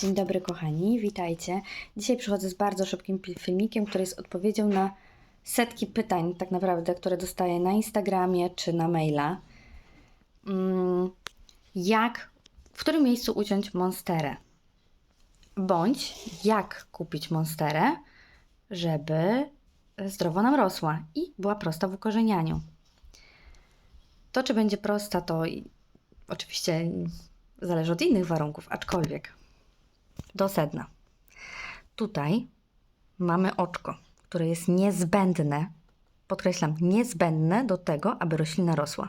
Dzień dobry kochani, witajcie. Dzisiaj przychodzę z bardzo szybkim filmikiem, który jest odpowiedzią na setki pytań, tak naprawdę, które dostaję na Instagramie czy na maila. Mm, jak, w którym miejscu uciąć monsterę? Bądź jak kupić monsterę, żeby zdrowo nam rosła i była prosta w ukorzenianiu. To, czy będzie prosta, to oczywiście zależy od innych warunków, aczkolwiek do sedna. Tutaj mamy oczko, które jest niezbędne, podkreślam, niezbędne do tego, aby roślina rosła.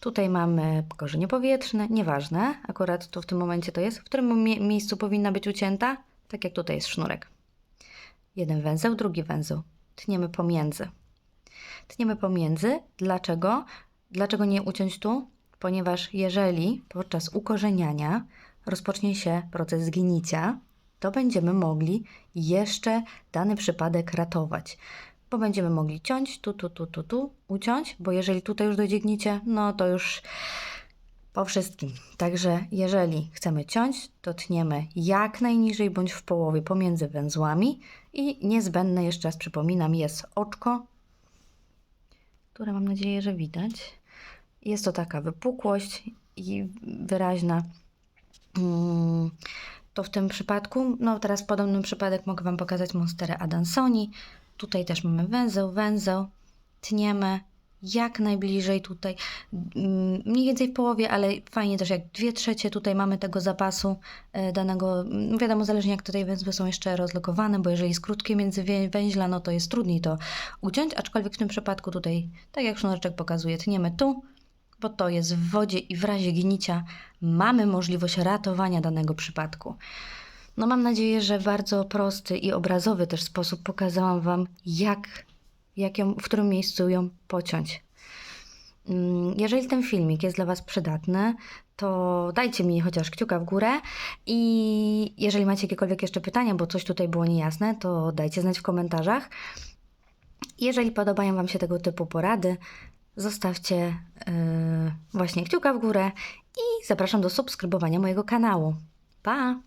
Tutaj mamy korzenie powietrzne, nieważne, akurat to w tym momencie to jest, w którym mie- miejscu powinna być ucięta, tak jak tutaj jest sznurek. Jeden węzeł, drugi węzeł. Tniemy pomiędzy. Tniemy pomiędzy. Dlaczego? Dlaczego nie uciąć tu? Ponieważ jeżeli podczas ukorzeniania rozpocznie się proces zgnicia, to będziemy mogli jeszcze dany przypadek ratować. Bo będziemy mogli ciąć tu, tu, tu, tu, tu, uciąć, bo jeżeli tutaj już dojdzie no to już po wszystkim. Także jeżeli chcemy ciąć, to tniemy jak najniżej bądź w połowie pomiędzy węzłami i niezbędne, jeszcze raz przypominam, jest oczko, które mam nadzieję, że widać. Jest to taka wypukłość i wyraźna. Mm, To w tym przypadku, no teraz podobny przypadek mogę Wam pokazać Monsterę Adansoni. Tutaj też mamy węzeł, węzeł, tniemy jak najbliżej tutaj, mm, mniej więcej w połowie, ale fajnie też jak dwie trzecie tutaj mamy tego zapasu e, danego, mm, wiadomo zależnie jak tutaj węzły są jeszcze rozlokowane, bo jeżeli jest krótkie między węźla, no to jest trudniej to uciąć, aczkolwiek w tym przypadku tutaj, tak jak sznureczek pokazuje, tniemy tu, bo to jest w wodzie i w razie gnicia mamy możliwość ratowania danego przypadku. No mam nadzieję, że w bardzo prosty i obrazowy też sposób pokazałam Wam, jak, jak ją, w którym miejscu ją pociąć. Mm, Jeżeli ten filmik jest dla Was przydatny, to dajcie mi chociaż kciuka w górę i jeżeli macie jakiekolwiek jeszcze pytania, bo coś tutaj było niejasne, to dajcie znać w komentarzach. Jeżeli podobają Wam się tego typu porady, zostawcie yy, właśnie kciuka w górę i zapraszam do subskrybowania mojego kanału. Pa!